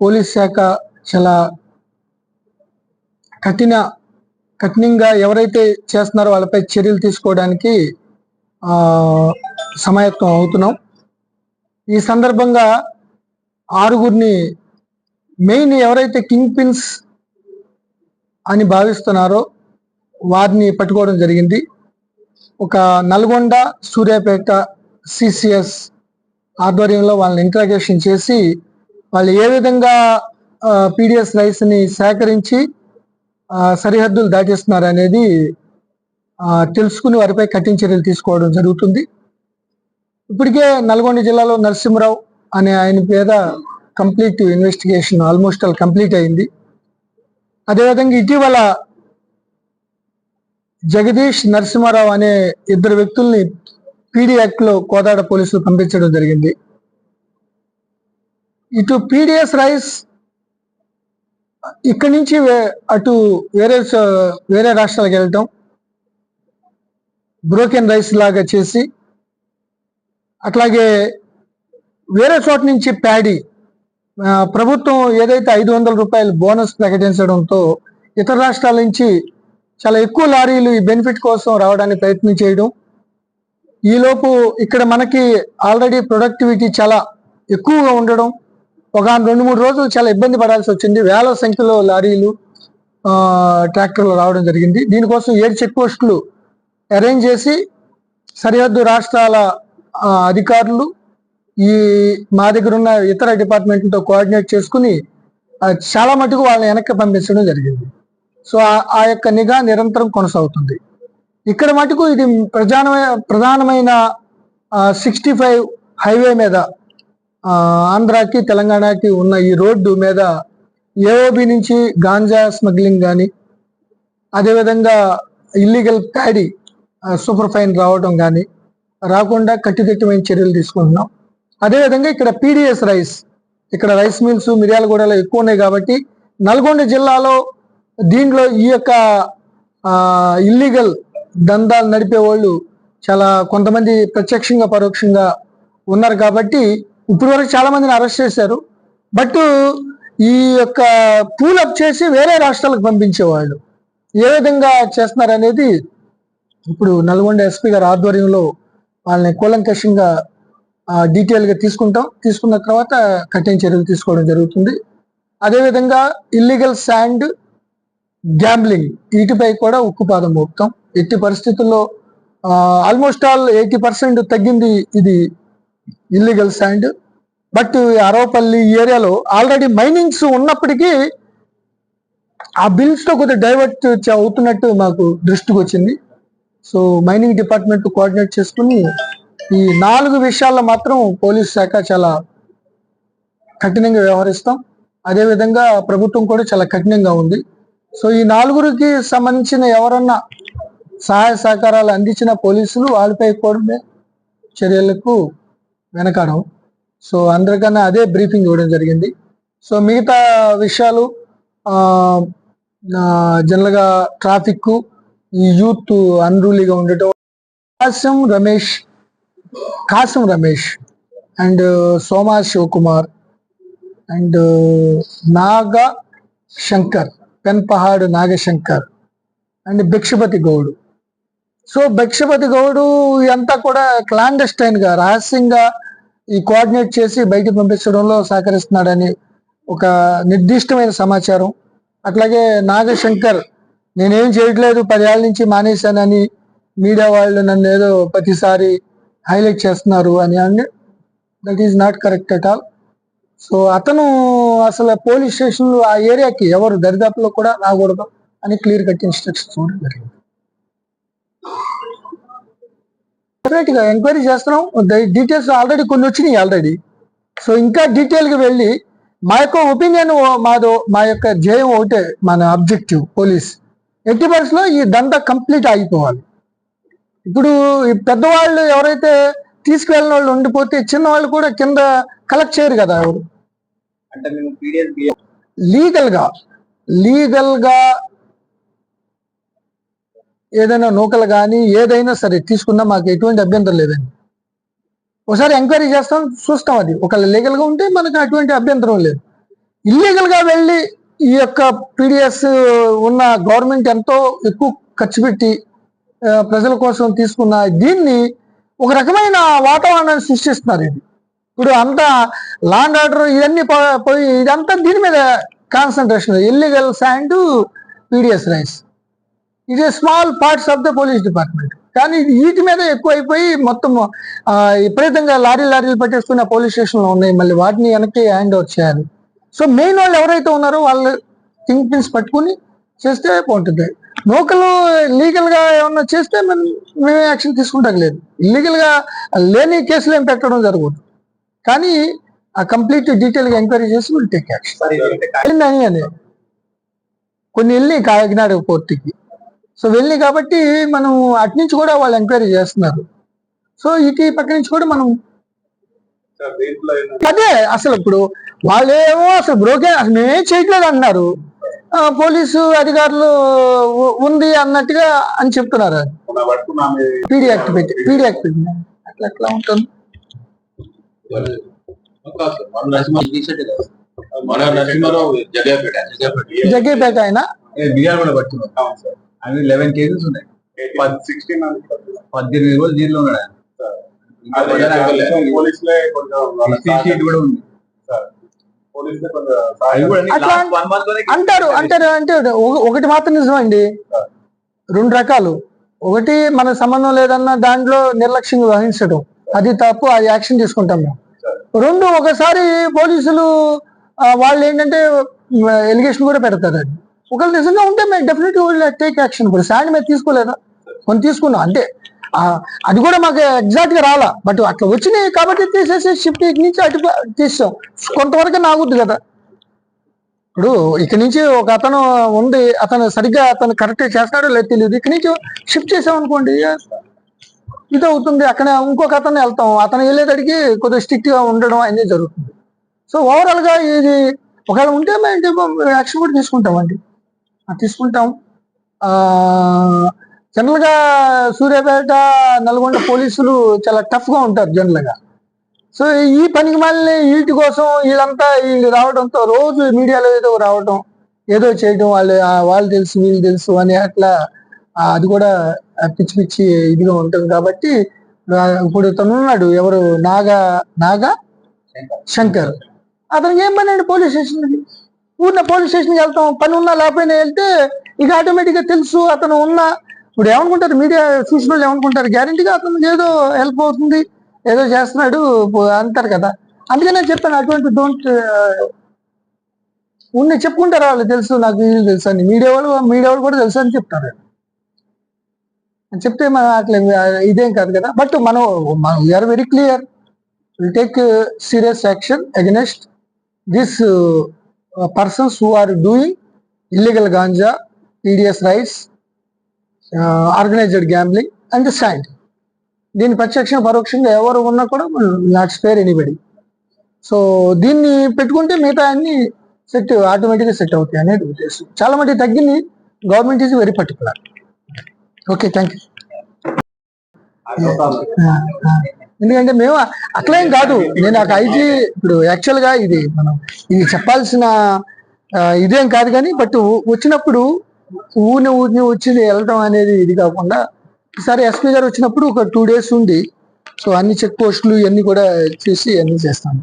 Police శాఖ చాలా కఠిన కఠినంగా ఎవరైతే చేస్తున్నారో వాళ్ళపై చర్యలు తీసుకోవడానికి సమాయత్వం సమాయత్తం అవుతున్నాం. ఈ సందర్భంగా ఆరుగురిని మెయిన్ ఎవరైతే కింగ్ పిన్స్ అని భావిస్తున్నారో వారిని పట్టుకోవడం జరిగింది. ఒక నల్గొండ సూర్యాపేట సిసిఎస్ ఆధ్వర్యంలో వాళ్ళని ఇంట్రాగేషన్ చేసి వాళ్ళు ఏ విధంగా పీడిఎస్ రైస్ని సేకరించి సరిహద్దులు దాటిస్తున్నారు అనేది తెలుసుకుని వారిపై కఠిన చర్యలు తీసుకోవడం జరుగుతుంది. ఇప్పటికే నల్గొండ జిల్లాలో నరసింహరావు అనే ఆయన మీద complete investigation almost all complete అయింది. అదేవిధంగా ఇటీవల జగదీష్ నరసింహారావు అనే ఇద్దరు వ్యక్తుల్ని పీడీ యాక్ట్లో కోదాడ పోలీసులు పంపించడం జరిగింది. ఇటు పీడిఎస్ రైస్ ఇక్కడి నుంచి అటు వేరే వేరే రాష్ట్రాలకు వెళ్ళటం బ్రోకెన్ రైస్ లాగా చేసి అట్లాగే వేరే చోట నుంచి ప్యాడీ ప్రభుత్వం ఏదైతే ఐదు వందల రూపాయలు బోనస్ ప్రకటించడంతో ఇతర రాష్ట్రాల నుంచి చాలా ఎక్కువ లారీలు ఈ బెనిఫిట్ కోసం రావడానికి ప్రయత్నం చేయడం ఈలోపు ఇక్కడ మనకి ఆల్రెడీ ప్రొడక్టివిటీ చాలా ఎక్కువగా ఉండడం ఒక రెండు మూడు రోజులు చాలా ఇబ్బంది పడాల్సి వచ్చింది. వేల సంఖ్యలో లారీలు ట్రాక్టర్లు రావడం జరిగింది. దీనికోసం ఏడు చెక్ పోస్టులు అరేంజ్ చేసి సరిహద్దు రాష్ట్రాల అధికారులు ఈ మా దగ్గర ఉన్న ఇతర డిపార్ట్మెంట్లతో కోఆర్డినేట్ చేసుకుని చాలా మటుకు వాళ్ళని వెనక్కి పంపించడం జరిగింది. సో ఆ- యొక్క నిఘా నిరంతరం కొనసాగుతుంది. ఇక్కడ మటుకు ఇది ప్రధానమైన ప్రధానమైన సిక్స్టీ ఫైవ్ హైవే మీద ఆంధ్రాకి తెలంగాణకి ఉన్న ఈ రోడ్డు మీద ఏఓబి నుంచి గాంజా స్మగ్లింగ్ కానీ అదేవిధంగా ఇల్లీగల్ ప్యాడీ సూపర్ ఫైన్ రావడం కానీ రాకుండా కట్టుదిట్టమైన చర్యలు తీసుకుంటున్నాం. అదేవిధంగా ఇక్కడ పీడిఎస్ రైస్ ఇక్కడ రైస్ మిల్స్ మిర్యాలగూడలో ఎక్కువ ఉన్నాయి కాబట్టి నల్గొండ జిల్లాలో దీంట్లో ఈ యొక్క ఇల్లీగల్ దందాలు నడిపే వాళ్ళు చాలా కొంతమంది ప్రత్యక్షంగా పరోక్షంగా ఉన్నారు కాబట్టి ఇప్పుడు వరకు చాలా మందిని అరెస్ట్ చేశారు. బట్ ఈ యొక్క పూల్ అప్ చేసి వేరే రాష్ట్రాలకు పంపించేవాళ్ళు. ఏ విధంగా చేస్తున్నారు అనేది ఇప్పుడు నల్గొండ ఎస్పీ గారి ఆధ్వర్యంలో వాళ్ళని కూలంకషంగా డీటెయిల్గా తీసుకుంటాం. తీసుకున్న తర్వాత కఠిన చర్యలు తీసుకోవడం జరుగుతుంది. అదేవిధంగా ఇల్లీగల్ శాండ్ గ్యాంబ్లింగ్ వీటిపై కూడా ఉక్కుపాదం మోపుతాం. ఎట్టి పరిస్థితుల్లో ఆల్మోస్ట్ ఆల్ ఎయిటీ పర్సెంట్ తగ్గింది ఇది ఇల్లీగల్ శాండ్ బట్ అరవపల్లి ఈ ఏరియాలో ఆల్రెడీ మైనింగ్స్ ఉన్నప్పటికీ ఆ బిల్స్లో కొద్దిగా డైవర్ట్ అవుతున్నట్టు మాకు దృష్టికి వచ్చింది. సో మైనింగ్ డిపార్ట్మెంట్ కోఆర్డినేట్ చేసుకుని ఈ నాలుగు విషయాల్లో మాత్రం పోలీస్ శాఖ చాలా కఠినంగా వ్యవహరిస్తాం. అదేవిధంగా ప్రభుత్వం కూడా చాలా కఠినంగా ఉంది. సో ఈ నాలుగురికి సంబంధించిన ఎవరన్నా సహాయ సహకారాలు అందించిన పోలీసులు వాళ్ళపై కూడా చర్యలకు వెనకడం. సో అందరికన్నా అదే బ్రీఫింగ్ ఇవ్వడం జరిగింది. సో మిగతా విషయాలు జనరల్గా ట్రాఫిక్ ఈ యూత్ అన్రూలీగా ఉండటం. Kasam Ramesh Kasam Ramesh and Soma Shivakumar and Naga Shankar Penpahad Nagashankar and Bhikshapathi Goud. So Bakshapathi Goud ఇదంతా కూడా క్లాండస్టైన్గా రహస్యంగా ఈ కోఆర్డినేట్ చేసి బయటికి పంపించడంలో సహకరిస్తున్నాడని ఒక నిర్దిష్టమైన సమాచారం. అట్లాగే నాగశంకర్ నేనేం చేయట్లేదు పదేళ్ళ నుంచి మానేశానని మీడియా వాళ్ళు నన్ను ఏదో ప్రతిసారి హైలైట్ చేస్తున్నారు అని అని that is not correct at all. So అతను అసలు పోలీస్ స్టేషన్లో ఆ ఏరియాకి ఎవరు దరిదాపులో కూడా రాకూడదు అని క్లియర్ కట్ ఇన్స్ట్రక్షన్స్ ఇవ్వడం జరిగింది. Separate గా ఎంక్వైరీ చేస్తున్నాం. డీటెయిల్స్ ఆల్రెడీ కొన్ని వచ్చినాయి ఆల్రెడీ సో ఇంకా డీటెయిల్గా వెళ్ళి మా యొక్క ఒపీనియన్ మాదో మా యొక్క ధ్యేయం ఒకటే మన అబ్జెక్టివ్ పోలీస్ ఎట్టి పరిస్థితుల్లో ఈ దందా కంప్లీట్ ఆగిపోవాలి ఇప్పుడు ఈ పెద్దవాళ్ళు ఎవరైతే తీసుకువెళ్ళిన వాళ్ళు ఉండిపోతే చిన్న వాళ్ళు కూడా కింద కలెక్ట్ చేయరు కదా ఎవరు? అంటే మేము పీడిఎస్ బియ్యం లీగల్గా లీగల్గా ఏదైనా నూకలు కానీ ఏదైనా సరే తీసుకున్నా మాకు ఎటువంటి అభ్యంతరం లేదండి. ఒకసారి ఎంక్వైరీ చేస్తాం చూస్తాం అది. ఒకవేళ లీగల్గా ఉంటే మనకు అటువంటి అభ్యంతరం లేదు. ఇల్లీగల్గా వెళ్ళి ఈ యొక్క పీడిఎస్ ఉన్న గవర్నమెంట్ ఎంతో ఎక్కువ ఖర్చు పెట్టి ప్రజల కోసం తీసుకున్న దీన్ని ఒక రకమైన వాతావరణాన్ని సృష్టిస్తున్నారు ఇది. ఇప్పుడు అంతా లాండ్ ఆర్డర్ ఇవన్నీ పోయి ఇదంతా దీని మీద concentration illegal sand PDS rice ఇది small parts of the police department కానీ ఇది వీటి మీద ఎక్కువ అయిపోయి మొత్తం విపరీతంగా లారీ లారీలు పట్టేసుకున్న పోలీస్ స్టేషన్లో ఉన్నాయి. మళ్ళీ వాటిని వెనక్కి హ్యాండ్ ఓవర్ చేయాలి. సో మెయిన్ వాళ్ళు ఎవరైతే ఉన్నారో వాళ్ళు థింక్ పిన్స్ పట్టుకుని చేస్తే బాగుంటుంది. లోకల్ లీగల్గా ఏమన్నా చేస్తే మనం మేమే యాక్షన్ తీసుకుంటాం లేదు. ఇల్లీగల్గా లేని కేసులు ఏం పెట్టడం జరగదు కానీ ఆ కంప్లీట్ డీటెయిల్గా ఎంక్వైరీ చేసి విల్ టేక్ యాక్షన్ అని కొన్ని వెళ్ళి కాకినాడ పోర్టుకి సో వెళ్ళి కాబట్టి మనం అటు నుంచి కూడా వాళ్ళు ఎంక్వైరీ చేస్తున్నారు. సో ఇటు పక్క నుంచి కూడా మనం అదే అసలు ఇప్పుడు వాళ్ళేమో అసలు బ్రోకే అసలు మేమేం చేయట్లేదు అంటున్నారు ఆ, పోలీసు అధికారులు ఉంది అన్నట్టుగా అని చెప్తున్నారు. పీడీ యాక్ట్ పెట్టి పీడీ యాక్ట్ పెట్టి. అట్లా ఎట్లా ఉంటుంది. జగ్గేపేట ఆయన అవి లెవెన్ కేసెస్ ఉన్నాయి. సిక్స్టీన్ పద్దెనిమిది రోజులు జైల్లో ఉన్నాడు ఆయన. షీట్ కూడా ఉంది. అంటారు అంటారు అంటే ఒక- ఒకటి మాత్రం నిజమండి రెండు రకాలు. ఒకటి మన సంబంధం లేదన్న దాంట్లో నిర్లక్ష్యంగా వహించడం. అది తప్పు అది యాక్షన్ తీసుకుంటాం మేము. రెండు ఒకసారి పోలీసులు వాళ్ళు ఏంటంటే ఎలిగేషన్ కూడా పెడతారు అది. ఒకవేళ నిజంగా ఉంటే మేము డెఫినెట్ టేక్ యాక్షన్ ఇప్పుడు శాండ్ మీద తీసుకోలేదా? కొన్ని తీసుకున్నాం అంటే అది కూడా మాకు ఎగ్జాక్ట్గా రాలా. బట్ అట్లా వచ్చినాయి కాబట్టి తీసేసి షిఫ్ట్ ఇటు నుంచి అటు తీసాం కొంతవరకు నాగుద్ది కదా. ఇప్పుడు ఇక్కడి నుంచి ఒక అతను ఉంది అతను సరిగ్గా అతను కరెక్ట్ చేస్తాడో లేదు తెలియదు. ఇక్కడి నుంచి షిఫ్ట్ చేసాం అనుకోండి ఇది అవుతుంది. అక్కడ ఇంకొక అతను వెళ్తాం. అతను వెళ్ళేటడికి కొద్దిగా స్ట్రిక్ట్గా ఉండడం అనేది జరుగుతుంది. సో ఓవరాల్గా ఇది ఒకవేళ ఉంటే మేము యాక్షన్ కూడా తీసుకుంటామండి. తీసుకుంటాం. జనరల్గా సూర్యాపేట నల్గొండ పోలీసులు చాలా టఫ్గా ఉంటారు జనరల్గా సో ఈ పనికి మళ్ళీ వీటి కోసం వీళ్ళంతా వీళ్ళు రావడంతో రోజు మీడియాలో ఏదో రావడం ఏదో చేయడం వాళ్ళు వాళ్ళు తెలుసు వీళ్ళు తెలుసు అని అట్లా అది కూడా పిచ్చి పిచ్చి ఇదిగా ఉంటుంది కాబట్టి ఇప్పుడు తను ఉన్నాడు ఎవరు? నాగా నాగా శంకర్. అతనికి ఏం పని అండి? పోలీస్ స్టేషన్ ఊరిన పోలీస్ స్టేషన్కి వెళ్తాం పని ఉన్నా లేకపోయినా వెళ్తే ఇక ఆటోమేటిక్గా తెలుసు అతను ఉన్నా. ఇప్పుడు ఏమనుకుంటారు మీడియా చూసిన వాళ్ళు ఏమనుకుంటారు గ్యారంటీగా అతనికి ఏదో హెల్ప్ అవుతుంది ఏదో చేస్తున్నాడు అంటారు కదా. అందుకనే నేను చెప్పాను అటువంటి డోంట్ uh, ఉన్న చెప్పుకుంటారు వాళ్ళు తెలుసు నాకు వీళ్ళు తెలుసు అని. మీడియా వాళ్ళు మీడియా వాళ్ళు కూడా తెలుసు అని చెప్తారు. చెప్తే మనం అట్లా ఇదేం కాదు కదా. బట్ మనం we are very clear will take serious action against this persons who are doing illegal ganja PDS rice organised gambling and sand దీని ప్రత్యక్షంగా పరోక్షంగా ఎవరు ఉన్నా కూడా నాట్ స్పేర్ ఎనీబడి. సో దీన్ని పెట్టుకుంటే మిగతా అన్ని సెట్ ఆటోమేటిక్గా సెట్ అవుతాయి అనేది ఉద్దేశం. చాలా మటుకు తగ్గింది government is very particular okay thank you ఎందుకంటే మేము అట్లేం కాదు. నేను నాకు ఐజీ ఇప్పుడు యాక్చువల్గా ఇది మనం ఇది చెప్పాల్సిన ఇదేం కాదు కానీ బట్ వచ్చినప్పుడు ఊరిని ఊరిని వచ్చి వెళ్ళడం అనేది ఇది కాకుండా ఈసారి ఎస్పీ గారు వచ్చినప్పుడు ఒక టూ డేస్ ఉండి సో అన్ని చెక్ పోస్టులు ఇవన్నీ కూడా చూసి అన్ని చేస్తాను